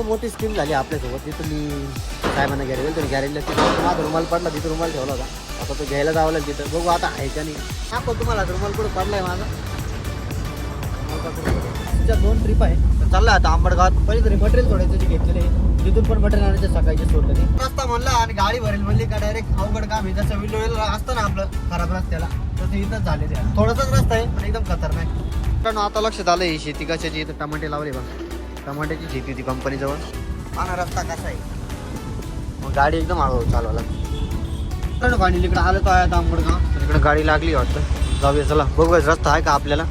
मोठी स्कीम झाली आपल्यासोबत. तिथं मी साहेबांना घ्यायला गॅरेज तर गॅरेजला तिथं माझा रुमाल पडला तिथं रुमाल ठेवला होता. आता तो घ्यायला जावं लागेल तिथं. बघू आता आहे का नाही. दाखव तुम्हाला रुमाल कुठं पडलाय माझा. तुझ्या दोन ट्रिप आहे. तर चाललं आता आंबडगावात. पहिले तरी मटेरियल थोड्याचं जे घेतलेले तिथून पण मटेरियल आणायचं सकाळचे सोडलं नाही. रस्ता म्हणला आणि गाडी भरेल म्हणली का डायरेक्ट अवघड काम आहे. जसं विलो असतं ना आपलं खराब रस्त्याला तसं इथंच झालेलं आहे. थोडासाच रस्ता आहे पण एकदम खतरनाक मित्रांनो आता लक्षात आलं ही शेती कशाची? इथं टमाटे लावले बघा. टमाट्याची शेती होती कंपनीजवळ. हा रस्ता कसा आहे? मग गाडी एकदम हळूहळू चालवायला लागली. पाणी इकडे आलं तर आहे आता आंबडगाव तर इकडे गाडी लागली वाटतं. जाऊया चला. बघूया रस्ता आहे का आपल्याला?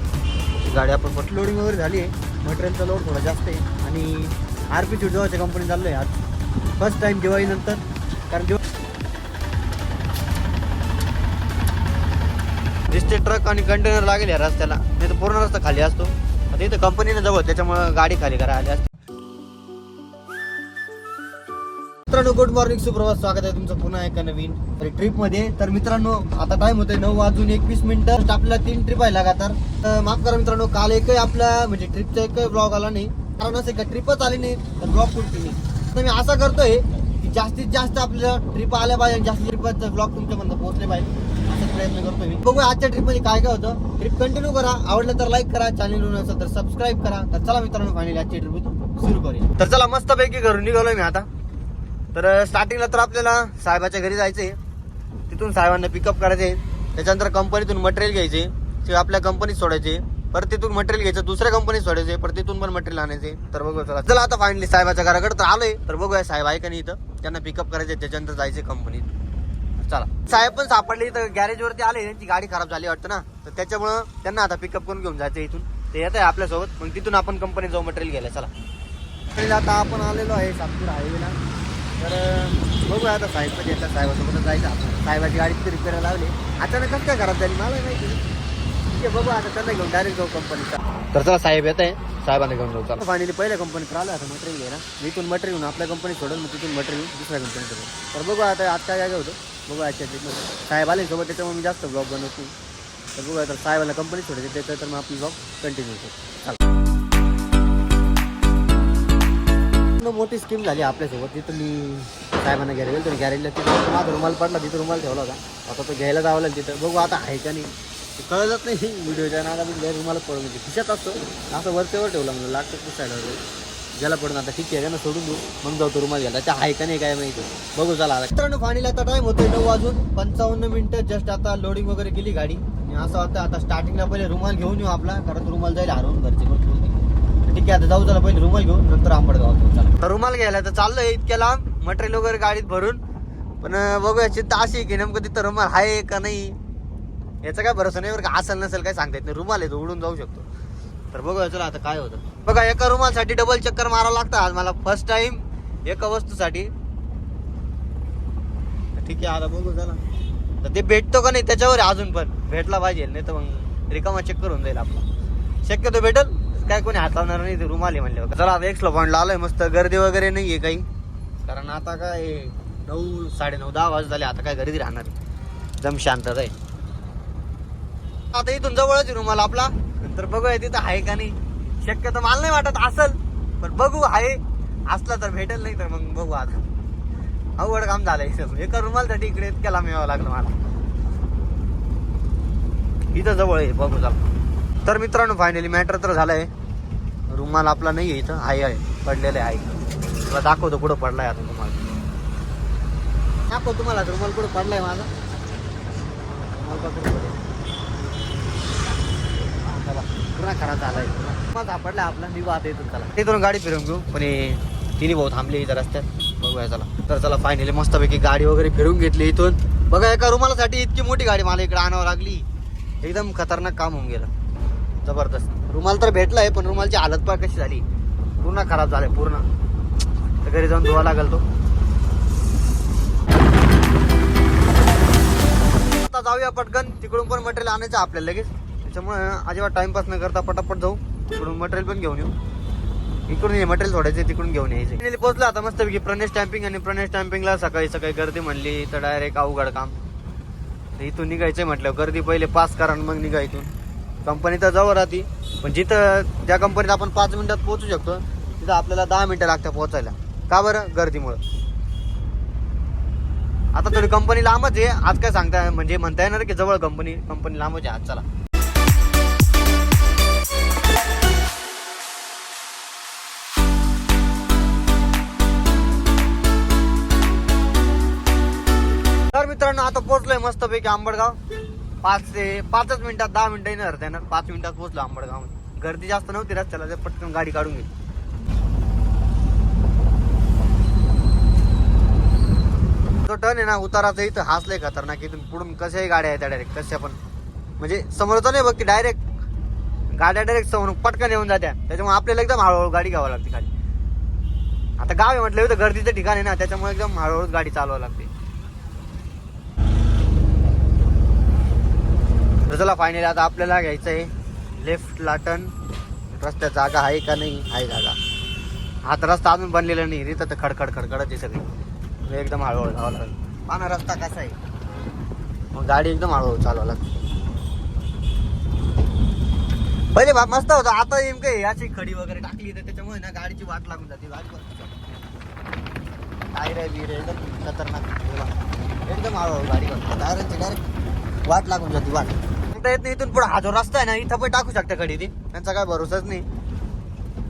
गाडी आपण फट लोडिंग वगैरे झाली आहे. मटेरियलचा लोड थोडा जास्त आहे. आणि आर पी जवळच्या कंपनी चाललो आहे आज फर्स्ट टाइम दिवाळीनंतर कारण दिवा दिसते ट्रक आणि कंटेनर लागेल या रस्त्याला. नाही तर पूर्ण रस्ता खाली असतो. नाही तर कंपनीनं जवळ त्याच्यामुळे गाडी खाली करा आली असते. मित्रांनो गुड मॉर्निंग सुप्रभात स्वागत आहे तुमचं पुन्हा एका नवीन ट्रिपमध्ये तर मित्रांनो आता टाइम होतोय नऊ वाजून एकवीस मिनिटं. आपल्याला तीन ट्रिप आहे लगातार. तर माफ करा मित्रांनो काल एकही आपला म्हणजे ट्रिपचा एकही ब्लॉग आला नाही. कारण असं का ट्रिपच आली नाही तर ब्लॉग कुठली नाही. तर मी असं करतोय की जास्तीत जास्त आपल्याला ट्रिप आल्या पाहिजे आणि जास्तीत ट्रिपचा ब्लॉग तुमच्यापर्यंत पोहोचले पाहिजे. प्रयत्न करतो मी. बघूया आजच्या ट्रिपमध्ये काय काय होतं. ट्रिप कंटिन्यू करा. आवडलं तर लाईक करा. चॅनल असेल तर सबस्क्राईब करा. तर चला मित्रांनो फायनली आजची ट्रिप सुरू करूया. तर चला मस्त पैकी घरून निघालोय मी आता. तर स्टार्टिंगला तर आपल्याला साहेबाच्या घरी जायचंय. तिथून साहेबांना पिकअप करायचे त्याच्यानंतर कंपनीतून मटेरियल घ्यायचे ते आपल्या कंपनीत सोडायचे परत तिथून मटेरियल घ्यायचं. दुसऱ्या कंपनीत सोडायचे परत तिथून पण मटेरियल आणायचे तर बघू चला. चला आता फायनली साहेबाच्या घराकडे तर आलोय. तर बघूया साहेब आहे का नाही इथं. त्यांना पिकअप करायचे त्याच्यानंतर जायचे कंपनीत चला. साहेब पण सापडले तर गॅरेज वरती आले त्यांची गाडी खराब झाली वाटतं ना. तर त्याच्यामुळं त्यांना आता पिकअप करून घेऊन जायचं इथून. ते येत आहे आपल्यासोबत. मग तिथून आपण कंपनीत जाऊ मटेरियल घ्यायला. चला. तर आता आपण आलेलो आहे सातपूर हायवेला तर बघूया आता साहेब पण येतात. साहेबासोबत जायचं आपण साहेबाची गाडी तिथे रिपेअर लावली. अचानक कसं काय खराब झाली? मला माहिती. ठीक आहे बघू आता त्यांना घेऊन डायरेक्ट जाऊ कंपनीचा तर चला साहेब येत आहे. साहेबांना घेऊन जाऊ. चला. फायनली पहिल्या कंपनीत राहिलं आता मटेरियल घ्यायला. मी इथून मटेरियल आपल्या कंपनीत सोडेल मग तिथून मटेरियल दुसऱ्या कंपनीत सोडेल तर बघू आता आज काय काय होतं. बघू अच्छा साहेब आले सोबत त्याच्यामुळे मी जास्त ब्लॉग बनवतो तर बघूया तर साहेबाला कंपनी सोडायचे त्याचं तर मग आपली ब्लॉग कंटिन्यू होतो. चला. मोठी स्कीम झाली आपल्यासोबत तिथं मी साहेबांना घ्यायला गेलो तर गॅरेजला तिथं माझा रुमाल पडला तिथं रुमाल ठेवला होता. आता तो घ्यायला जावं लागेल तिथं. बघू आता आहे का नाही. ते कळलंच नाही. व्हिडिओच्या नागा मी रुमालच पडून खिशात असतो. असं वरच्यावर ठेवला म्हणजे लागतं की साईडवर ज्याला पडून आता ठीक आहे ना सोडून देऊ. मग जाऊ रुमात रुमाल घ्यायला. त्या आहे का नाही काय माहिती. बघू चला मित्रांनो फाणीला आता टाइम होतोय नऊ वाजून पंचावन्न मिनिटं. जस्ट आता लोडिंग वगैरे केली गाडी. आणि असं वाटतं आता स्टार्टिंगला पहिले रुमाल घेऊन येऊ आपला कारण रुमाल जाईल हरवून घरचे पण ठीक आहे आता जाऊ चला पहिले रुमाल घेऊन नंतर आंबडगाव रुमाल घ्यायला तर चाललोय इतक्या लांब. मटेरियल वगैरे गाडीत भरून. पण बघूया चिंता अशी की नेमकं तिथं रुमाल आहे का नाही? याचा काय भरोसा नाही बरं का? असेल नसेल काय सांगता येत नाही. रुमाल आहे तो उडून जाऊ शकतो. तर बघूया चला आता काय होतं. बघा एका रुमालसाठी डबल चक्कर मारावं लागतं आज मला फर्स्ट टाइम एका वस्तूसाठी. ठीक आहे आता बघू चला. तर ते भेटतो का नाही त्याच्यावर आहे अजून पण. भेटला पाहिजे नाही तर मग रिकामा चक्कर होऊन जाईल आपला. शक्यतो भेटल काय कोणी हातावणार नाही ते रुमाल आहे म्हणले चला आता एक्सलो पॉईंटला आलोय मस्त. गर्दी वगैरे नाही आहे काही. कारण आता काय नऊ साडे नऊ दहा वाजता झाले आता काय गर्दी राहणार. जम शांतता आहे. आता इथून जवळच आहे रुमाल आपला. तर बघूया तिथं आहे का नाही. शक्यतो मला नाही वाटत असल पण बघू आहे. असला तर भेटेल नाही तर मग बघू आता. अवघड काम झालंय एका रुमालसाठी इकडे इतक्या मिळावं लागलं मला. इथं जवळ आहे बघू चला तर मित्रांनो फायनली मॅटर तर झालंय. रुमाल आपला नाही आहे इथं. आहे आहे. पडलेलं आहे तुला दाखवतो कुठं पडलाय आता तुम्हाला. दाखव तुम्हाला रुमाल कुठं पडलाय माझा. रुमाल बघा कुठं पडलाय. हा, पूर्ण पुन्हा खरा झालाय. मग सापडला आपला निघू आता इथून चला. तिथून गाडी फिरून घेऊ. पण तिने तिन्ही भाऊ थांबले इथं रस्त्यात. बघूया चला. तर चला फायनली मस्तपैकी गाडी वगैरे फिरून घेतली इथून. बघा एका रुमालासाठी इतकी मोठी गाडी मला इकडे आणावं लागली. एकदम खतरनाक काम होऊन गेलं. जबरदस्त. रुमाल तर भेटलाय पण रुमालची हालत पण कशी झाली. पूर्ण खराब झालाय पूर्ण. तर घरी जाऊन धुवा लागेल तो. आता जाऊया पटकन. तिकडून पण मटेरियल आणायचं आपल्याला लगेच. त्याच्यामुळे अजिबात टाइमपास न करता पटापट जाऊ. तिकडून मटेरियल पण घेऊन येऊ. इकडून हे मटेरियल सोडायचे तिकडून घेऊन यायचे Finally आता मस्त की प्रणेश टॅम्पिंग आणि प्रणेश टॅम्पिंगला सकाळी सकाळी गर्दी म्हणली तर डायरेक्ट अवघड काम. तर इथून निघायचंय म्हटलं गर्दी पहिले पास करा आणि मग निघा इथून. कंपनी तर जवळ राहती पण जिथं ज्या कंपनीत आपण पाच मिनिटात पोहोचू शकतो तिथं आपल्याला दहा मिनिटं लागतात पोहोचायला. का बरं? गर्दीमुळं. आता थोडी कंपनी लांबच आहे. आज काय सांगता म्हणजे म्हणता येणार की जवळ कंपनी कंपनी लांबच आहे आज. चला. मित्रांनो आता पोहोचलोय मस्तपैकी आंबडगाव. पाच ते पाचच मिनिटात दहा मिनिटं येणार त्यानं पाच मिनिटात पोहोचलो आंबडगाव गर्दी जास्त नव्हती रस्त्याला ते पटकन गाडी काढून गेली तो टर्न आहे ना उताराचा इथं. हासलंय खतरनाक. इथून पुढून कशाही गाड्या आहेत डायरेक्ट कशा पण. म्हणजे समोरचं नाही बघ की डायरेक्ट गाड्या डायरेक्ट समोर पटकन येऊन जात्या. त्याच्यामुळे आपल्याला एकदम हळूहळू गाडी घ्यावं लागते खाली. आता गाव आहे म्हटलं तर गर्दीचं ठिकाण आहे ना त्याच्यामुळे एकदम हळूहळू गाडी चालवावी लागते तर चला फायनली आता आपल्याला घ्यायचं आहे लेफ्ट लाटन रस्त्यात जागा आहे का नाही? आहे जागा. हा तर रस्ता अजून बनलेला नाही. रे तर खडखड खडखडच आहे सगळी. एकदम हळूहळू जावं लागेल. पाना रस्ता कसा आहे? मग गाडी एकदम हळूहळू चालवा लागते पहिले बा मस्त होता. आता नेमकं हे? अशी खडी वगैरे टाकली तर त्याच्यामुळे ना गाडीची वाट लागून जाते. गाडी टायर बिर एकदम खतरनाक. एकदम हळूहळू गाडी करतो टायरांची डायरेक्ट वाट लागून जाते वाट. सांगता येत नाही इथून पुढे हा जो रस्ता आहे ना इथं पण टाकू शकता खडी ती. त्यांचा काय भरोसाच नाही.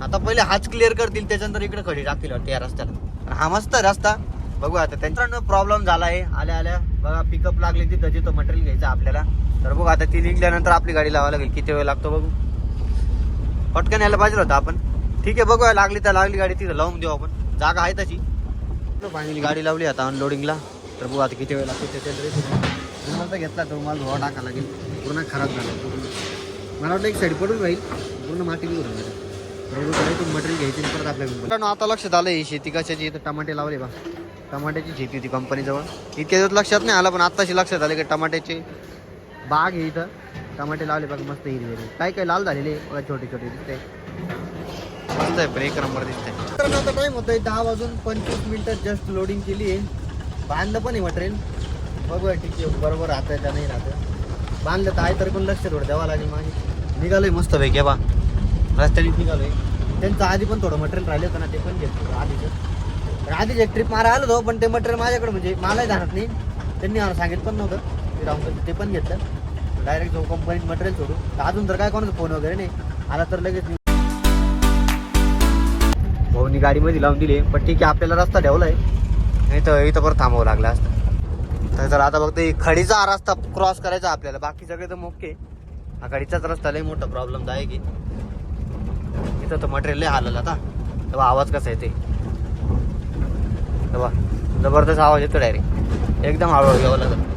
आता पहिले हाच क्लिअर करतील त्याच्यानंतर इकडे खडी टाकतील वाटते या रस्त्याला. हा मस्त आहे रस्ता. बघू आता त्यांचा प्रॉब्लेम झाला आहे. आल्या आल्या. बघा पिकअप लागले तिथं जिथं मटेरियल घ्यायचं आपल्याला. तर बघू आता ती निघल्यानंतर आपली गाडी लावावी लागेल. किती वेळ लागतो बघू. पटकन यायला पाहिजे होतं आपण. ठीक आहे बघूया लागली तर लागली गाडी तिथं लावून देऊ आपण. जागा आहे तशी. फायनली गाडी लावली आता अनलोडिंगला तर बघू आता किती वेळ लागतो त्याच्यानंतर घेतला तर मला धुवा टाका लागेल. पूर्ण खराब झाला. पूर्ण मला वाटलं एक साईड पडून राहील पूर्ण माती जाईल. रोड करायचं मटेरियल घ्यायची परत आपल्या मित्रांनो आता लक्षात आलं ही शेती कशाची इथं टमाटे लावले बा टमाट्याची शेती होती कंपनीजवळ इतक्या दिवस लक्षात नाही आलं पण आत्ताशी लक्षात आलं की टमाट्याचे बाग आहे इथं. टमाटे लावले बघा मस्त हिरवे काही काही लाल झालेले बघा छोटे छोटे दिसते मस्त आहे पण एक नंबर दिसते तर आता टाइम होतोय दहा वाजून पंचवीस मिनिटं जस्ट लोडिंग केली आहे. बांधलं पण आहे मटेरियल बघूया ठीक आहे बरोबर राहतंय का नाही राहतं बांधलं तर आहे तर पण लक्ष थोडं द्यावं लागेल माझी निघालोय मस्त पैकी बा रस्त्याने निघालोय. त्यांचं आधी पण थोडं मटेरियल राहिलं होतं ना ते पण घेतो आधीच. आधीच एक ट्रिप मारा आलो होतो पण ते मटेरियल माझ्याकडे म्हणजे मलाही जाणत नाही. त्यांनी मला सांगितलं पण नव्हतं. ते राहून ते पण घेतलं. डायरेक्ट जाऊ कंपनीत मटेरियल सोडू तर अजून तर काय कोणाचा फोन वगैरे नाही. आला तर लगेच भाऊनी गाडीमध्ये लावून दिली पण ठीक आहे आपल्याला रस्ता ठेवलाय. नाही तर इथं परत थांबावं लागलं असतं. तर तर आता फक्त खडीचा हा रस्ता क्रॉस करायचा आपल्याला. बाकी सगळे तर मोके. हा खडीचाच रस्ता लय मोठा प्रॉब्लेम आहे की. इथं तर मटेरियल लय हालल आता. तेव्हा आवाज कसा येते तेव्हा जबरदस्त आवाज येतो डायरेक्ट एकदम हळूहळू घ्यावं लागत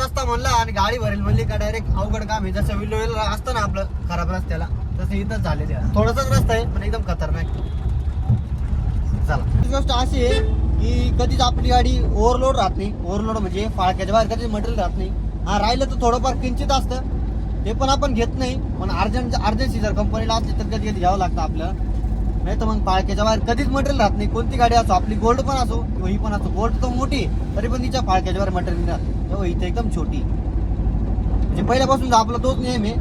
रस्ता म्हणला आणि गाडी भरेल म्हणली का डायरेक्ट अवघड काम आहे. जसं विल्लोळीला असतं ना आपलं खराब रस्त्याला तसं इथंच झालेलं आहे. थोडासाच रस्ता आहे पण एकदम खतरनाक चला. गोष्ट अशी आहे की कधीच आपली गाडी ओव्हरलोड राहत नाही. ओव्हरलोड म्हणजे फाळक्याच्या बाहेर कधीच मटेरियल राहत नाही. हा राहिलं तर थोडंफार किंचित असतं. ते पण आपण घेत नाही. पण अर्जंट अर्जन्सी जर कंपनीला असली तर कधी कधी घ्यावं लागतं आपल्याला नाही तर मग फाळक्याच्या बाहेर कधीच मटेरियल राहत नाही. कोणती गाडी असो आपली गोल्ड पण असो किंवा ही पण असो. गोल्ड तर मोठी तरी पण तिच्या फाळक्याच्या बाहेर मटेरियल राहत. तेव्हा इथे एकदम छोटी म्हणजे पहिल्यापासून आपला तोच नियम आहे.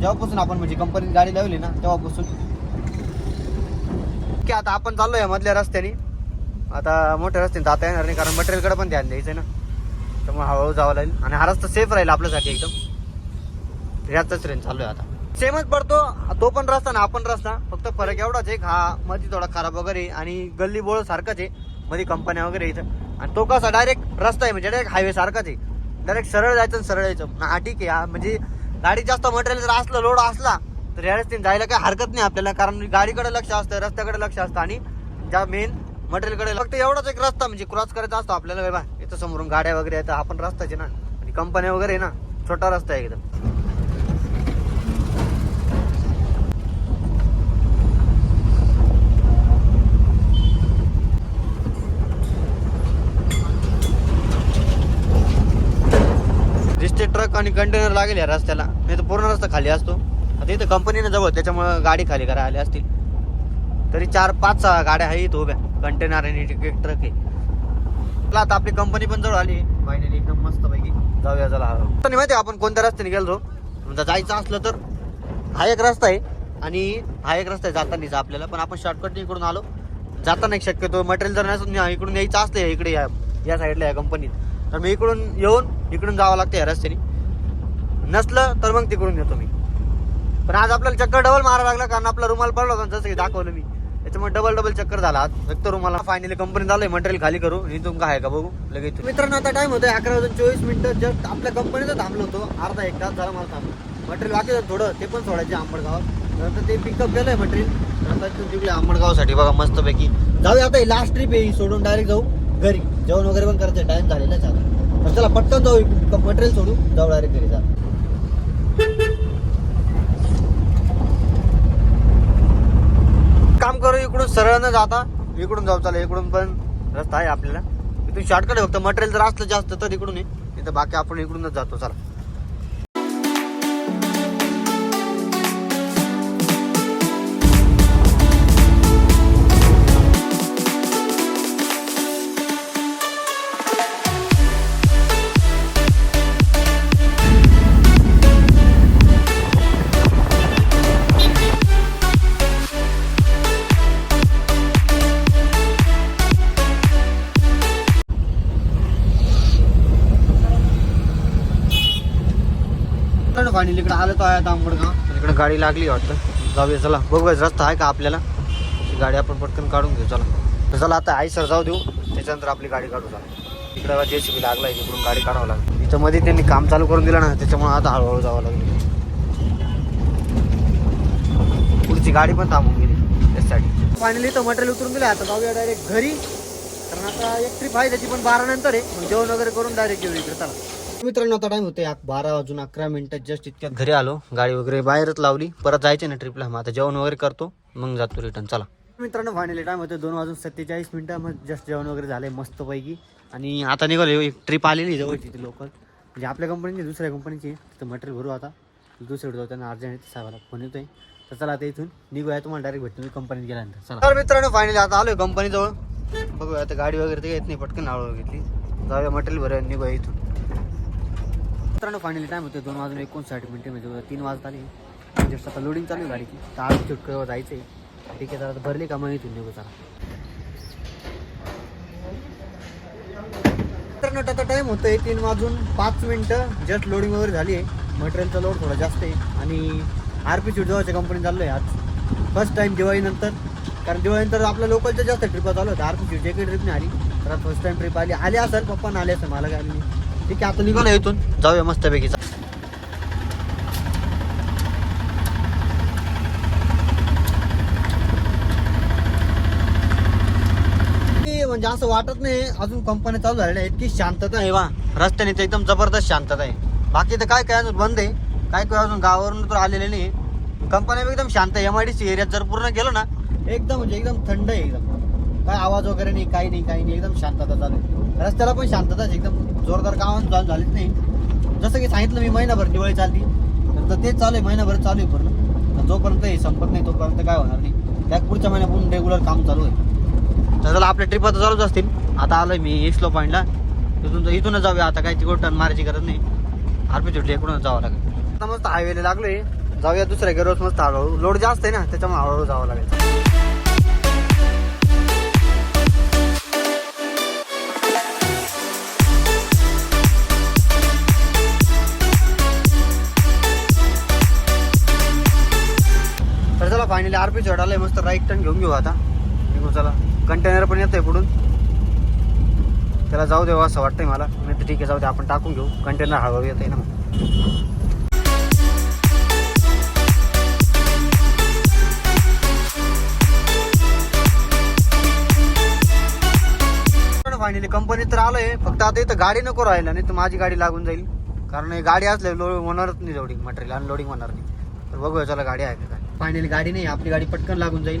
जेव्हापासून आपण म्हणजे कंपनीत गाडी लावली ना तेव्हापासून. की आता आपण चाललोय या मधल्या रस्त्याने. आता मोठ्या रस्त्याने जाता येणार नाही कारण मटेरियलकडे पण ध्यान द्यायचं ना. त्यामुळे हळूहळू जावं लागेल. आणि हा रस्ता सेफ राहील आपल्यासाठी एकदम. याचाच ट्रेन चालू आहे आता. सेमच पडतो तो पण रस्ता ना आपण रस्ता. फक्त फरक एवढाच आहे हा मध्ये थोडा खराब वगैरे आणि गल्ली बोळ सारखाच आहे. मध्ये कंपन्या वगैरे इथं. आणि तो कसा डायरेक्ट रस्ता आहे म्हणजे डायरेक्ट हायवे सारखाच आहे. डायरेक्ट सरळ जायचं आणि सरळ यायचं. हा ठीक आहे हा म्हणजे गाडीत जास्त मटेरियल जर असलं लोड असला तर या रस्त्याने जायला काही हरकत नाही आपल्याला कारण गाडीकडे लक्ष असतं रस्त्याकडे लक्ष असतं. आणि ज्या मेन मटेरियलकडे फक्त एवढाच एक रस्ता म्हणजे क्रॉस करायचा असतो आपल्याला. बा इथं समोरून गाड्या वगैरे आहेत आपण रस्ताचे ना. आणि कंपन्या वगैरे आहे ना छोटा रस्ता आहे एकदम. ट्रक आणि कंटेनर लागेल या रस्त्याला. नाही तर पूर्ण रस्ता खाली असतो. आता इथं कंपनीनं जवळ त्याच्यामुळं गाडी खाली करा आली असतील. तरी चार पाच सहा गाड्या आहेत इथं उभ्या. कंटेनर आणि एक ट्रक आहे. चला आता आपली कंपनी पण जवळ आली. फायनली एकदम मस्त पैकी जाऊया चला. नाही माहिती आहे आपण कोणत्या रस्त्याने गेलो समजा जायचं असलं तर हा एक रस्ता आहे आणि हा एक रस्ता आहे जातानीचा आपल्याला पण आपण शॉर्टकट इकडून आलो. जाताना एक शक्यतो मटेरियल जर नसून इकडून यायचं असलं इकडे या या साईडला या कंपनीत तर मी इकडून येऊन इकडून जावं लागतं या रस्त्याने. नसलं तर मग तिकडून येतो मी. पण आज आपल्याला चक्कर डबल मारावं लागला कारण आपला रुमाल पडला होता जसं की दाखवलं मी. त्याच्यामुळे डबल डबल चक्कर झाला आज फक्त रुमाला फायनली कंपनी झालंय मटेरियल खाली करू. आणि तुमका आहे का बघू? लगेच मित्रांनो आता टाइम होतोय अकरा वाजून चोवीस मिनिटं. जस्ट आपल्या कंपनीचं थांबलो होतो. अर्धा एक तास झाला मला थांबलो मटेरियल बाकी थोडं. ते पण सोडायचे आंबडगाव. नंतर ते पिकअप केलंय मटेरियल आता तिकडे आंबडगावसाठी. बघा मस्तपैकी. जाऊया आता लास्ट ट्रिप आहे. सोडून डायरेक्ट जाऊ घरी. जेवण वगैरे पण करायचं. टाइम झालेला आहे आता चला पटकन जाऊ. मटेरियल सोडू. जाऊ डायरेक्ट घरी. जा. काम इकडून सरळ न जाता इकडून जाऊ चालेल. इकडून पण रस्ता आहे आपल्याला. इथून शॉर्टकट आहे. फक्त मटेरियल जर असलं जास्त तर इकडून आहे. बाकी आपण इकडूनच जातो. चला. फायनली इकडे आलं तर आहे आता आंबडगाव. इकडे गाडी लागली वाटतं. जाऊया चला. बघूया रस्ता आहे का आपल्याला? ती गाडी आपण पटकन काढून घेऊ चला. तर चला आता आई सर जाऊ देऊ. त्याच्यानंतर आपली गाडी काढू चला. इकडे जे सी बी लागला तिकडून गाडी काढावं लागली. इथं मध्ये त्यांनी काम चालू करून दिलं ना त्याच्यामुळे आता हळूहळू जावं लागलं. पुढची गाडी पण थांबून गेली त्यासाठी. फायनली तर मटेरियल उतरून दिलं. आता जाऊया डायरेक्ट घरी. कारण आता एक ट्रिप आहे त्याची पण बारा नंतर आहे. जेवण वगैरे करून डायरेक्ट येऊ इकडे चला. मित्रांनो आता टाइम होते बारा वाजून अकरा मिनिटं. जस्ट इतक्यात घरी आलो गाडी वगैरे बाहेरच लावली. परत जायचं ना ट्रिपला मग आता जेवण वगैरे करतो मग जातो रिटर्न चला. मित्रांनो फायनली टाइम होते दोन वाजून सत्तेचाळीस मिनिटं. मग जस्ट जेवण वगैरे झाले मस्तपैकी. आणि आता निघालो एक ट्रिप आलेली जवळची ती लोकल म्हणजे आपल्या कंपनीची दुसऱ्या कंपनीची तिथं मटेरियल भरू आता. दुसरीकडे जाऊ त्यांना अर्जंट साहेबाला फोन येतोय. तर चला आता इथून निघूया. तुम्हाला डायरेक्ट भेटतो मी कंपनीत गेल्यानंतर. चला. तर मित्रांनो फायनली आता आलोय कंपनीजवळ बघूया आता गाडी वगैरे ते येत नाही पटकन आळू घेतली. जाऊया मटेरियल भरूया निघूया इथून. मित्रांनो फायनली टाइम होते दोन वाजून एकोणसाठ मिनिटे म्हणजे तीन वाजता आली. जस्ट आता लोडिंग चालू आहे गाडीची. तर आज चुटकं जायचं आहे ठीक आहे जरा आता भरली का मग इथून निघू जरा. मित्रांनो आता टाइम होतोय तीन वाजून पाच मिनटं. जस्ट लोडिंग वगैरे झाली आहे. मटेरियलचा लोड थोडा जास्त आहे. आणि आर पी जवळच्या कंपनी चाललो आहे आज. फर्स्ट टाइम दिवाळीनंतर कारण दिवाळीनंतर आपल्या लोकलच्या जास्त ट्रिपा चालू होत्या आर पी जे काही ट्रिप नाही आली. तर फर्स्ट टाइम ट्रिप आली. आली असेल पप्पा आले असेल मला काय नाही. ठीक आहे आता निघालो इथून. जाऊया मस्तपैकी. म्हणजे असं वाटत नाही अजून कंपन्या चालू झालेल्या इतकी शांतता आहे वा रस्त्याने तर एकदम जबरदस्त शांतता आहे. बाकी तर काय काय अजून बंद आहे. काय काय अजून गावावरून तर आलेले नाही. कंपन्या एकदम शांत आहे. एम आय डी सी एरियात जर पूर्ण गेलो ना एकदम म्हणजे एकदम थंड आहे एकदम. काय आवाज वगैरे नाही काही नाही काही नाही एकदम शांतता चालू आहे. रस्त्याला पण शांतताच एकदम जोरदार काम चालू झालीच नाही. जसं की सांगितलं मी महिनाभर दिवाळी चालली. तर तेच चालू आहे महिनाभर चालू आहे पूर्ण. जोपर्यंत हे संपत नाही तोपर्यंत काय होणार नाही. त्या पुढच्या महिन्यापासून रेग्युलर काम चालू आहे. तर चला आपल्या ट्रिप आता चालूच असतील. आता आलोय मी इस्लो पॉईंटला तिथून इथूनच जाऊया. आता काही तिकडं टर्न मारायची गरज नाही. आरपी चुटली इकडूनच जावं लागेल. आता मस्त हायवेला लागलोय. जाऊया दुसऱ्या गेरोच मस्त हळूहळू. लोड जास्त आहे ना त्याच्यामुळे हळूहळू जावं लागेल. फायनली आरपी चढालंय मस्त राईट टर्न घेऊन घेऊ आता. निघू चला. कंटेनर पण येतोय पुढून. त्याला जाऊ देऊ असं वाटतंय मला. नाही तर ठीक आहे जाऊ दे आपण टाकून घेऊ. कंटेनर हळूहळू येतंय ना फायनली कंपनीत तर आलोय. फक्त आता इथं गाडी नको राहिला नाही तर माझी गाडी लागून जाईल. कारण हे गाडी असल्या लो होणारच नाही जेवढी मटेरियल अनलोडिंग होणार नाही. तर बघूया चला गाडी आहे का फायनली गाडी नाही आपली गाडी पटकन लागून जाईल.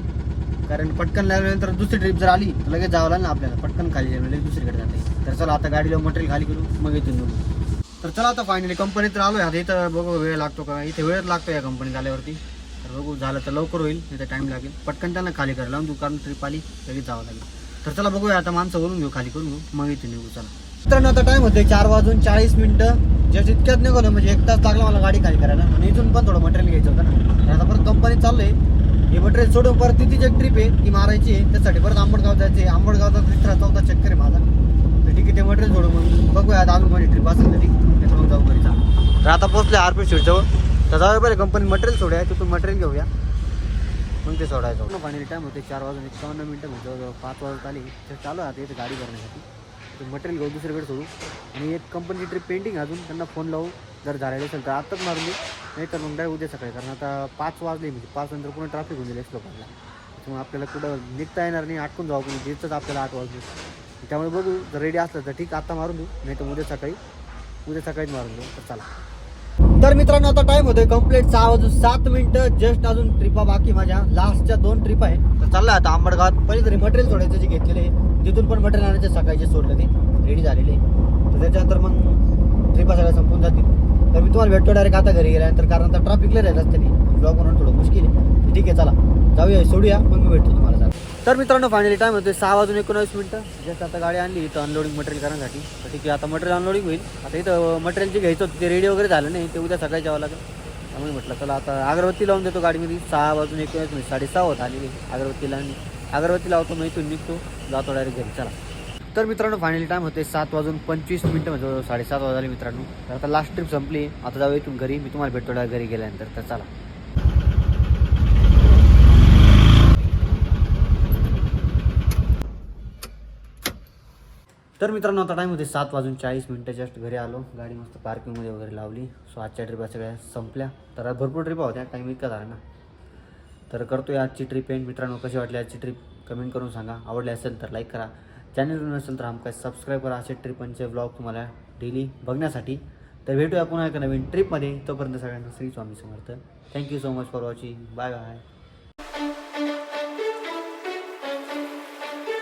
कारण पटकन लागल्यानंतर दुसरी ट्रिप जर आली तर लगेच जावं लागेल ना आपल्याला. पटकन खाली जाईल लगेच दुसरीकडे जाते तर चला आता गाडीला मटेरियल खाली करू मग इथून निघू. तर चला आता फायनली कंपनीत तर आलो आता इथं बघू वेळ लागतो का? इथे वेळ लागतो या कंपनीत आल्यावरती तर बघू झालं तर लवकर होईल नाही तर टाईम लागेल. पटकन त्यांना खाली करायला लावून दुकान ट्रिप आली लगेच जावं लागेल. तर चला बघूया आता माणसं बोलून घेऊ खाली करून घेऊ. मग इथे निघू चला. मित्रांनो आता टाइम होते चार वाजून चाळीस मिनिटं. जस्ट इतक्यात निघालो म्हणजे एक तास लागला मला गाडी खाली करायला. आणि इथून पण थोडं मटेरियल घ्यायचं होतं ना. आता परत कंपनी चाललंय. हे मटेरियल सोडून परत तिथीच एक ट्रिप आहे ती मारायची आहे. त्यासाठी परत आंबडगाव जायचे आंबडगावचा तिसरा चौथा चक्कर आहे माझा. तर ठीक आहे ते मटेरियल सोडून मग बघूया आता अजून माझी ट्रिप असेल तरी त्याचं जाऊ घरी तर आता पोहोचले आर पी जवळ. तर जाऊया पहिले कंपनी मटेरियल सोडूया. तिथून मटेरियल घेऊया. मग ते सोडायचं. फायनली टाइम होते चार वाजून एकावन्न मिनटं म्हणजे जवळजवळ पाच वाजत आली. तर चालू आहे आता इथे गाडी करण्यासाठी ते मटेरियल घेऊ दुसरीकडे सोडू. आणि एक कंपनीची ट्रिप पेंटिंग अजून. त्यांना फोन लावू जर झालेलं असेल तर. आत्ताच मारून दे. नाही तर मग डाय उद्या सकाळी. कारण आता पाच वाजले म्हणजे पाच नंतर पुन्हा ट्रॅफिक होऊन जाईल लोकांना. त्यामुळे आपल्याला कुठं निघता येणार नाही. अटकून जाऊ पण जिथंच आपल्याला आठ वाजले. त्यामुळे बघू. जर रेडी असलं तर ठीक. आत्ता मारून देऊ. नाही तर उद्या सकाळी उद्या सकाळीच मारून देऊ. तर चला. तर मित्रांनो आता टाइम होतोय कंप्लीट सहा वाजून सात मिनिटं. जस्ट अजून ट्रिपा बाकी माझ्या. लास्टच्या दोन ट्रिप आहे तर चाललं आता आंबडगावात पहिले तरी मटेरियल सोडायचं जे घेतलेले आहे. तिथून पण मटेरियल आणायचे सकाळचे सोडलं ते रेडी झालेले. आहे. तर त्याच्यानंतर मग ट्रिपा सगळ्या संपून जातील तर मी तुम्हाला भेटतो डायरेक्ट आता घरी गेल्यानंतर कारण आता ट्रॅफिक लय राहत रस्त्याने ब्लॉक म्हणून थोडं मुश्किल आहे. ठीक आहे चला. जाऊया सोडूया मग मी भेटतो तुम्हाला चालेल. तर मित्रांनो फायनली टाइम होतो सहा वाजून एकोणावीस मिनटं. जस्ट आता गाडी आणली इथं अनलोडिंग मटेरियल करण्यासाठी. तर ठीक आहे आता मटेरियल अनलोडिंग होईल. आता इथं मटेरियल जे घ्यायचं होतं ते रेडी वगैरे झालं नाही. ते उद्या सकाळी जावं लागेल. त्यामुळे म्हटलं चला आता अगरबत्ती लावून देतो गाडीमध्ये. सहा वाजून एकोणीस मिनिट साडेसहा होत आलेली अगरबत्ती लावून. अगरबत्ती लावतो मग इथून निघतो जातो डायरेक्ट घरी. चला. तर मित्रांनो फायनली टाईम होते सात वाजून पंचवीस मिनटं म्हणजे साडेसात वाजले मित्रांनो. तर आता लास्ट ट्रिप संपली. आता जाऊ इथून घरी. मी तुम्हाला भेटतो डायरेक्ट घरी गेल्यानंतर. तर चला. तर मित्रांनो आता टाईम होते सात वाजून चाळीस मिनटं. जस्ट घरी आलो. गाडी मस्त पार्किंगमध्ये वगैरे लावली. सो आजच्या ट्रिपा सगळ्या संपल्या. तर भरपूर ट्रिपा होत्या. टाईम इतका झाला ना. तर करतो आहे आजची ट्रिप एंड मित्रांनो कशी वाटली आजची ट्रिप कमेंट करून सांगा. आवडली असेल तर लाईक करा. चॅनल नसेल तर आमकाय सबस्क्राईब करा. असे ट्रिपांचे ब्लॉग तुम्हाला डेली बघण्यासाठी. तर भेटूया पुन्हा एका नवीन ट्रिपमध्ये तोपर्यंत सगळ्यांना Shri Swami Samarth. Thank you so much for watching bye bye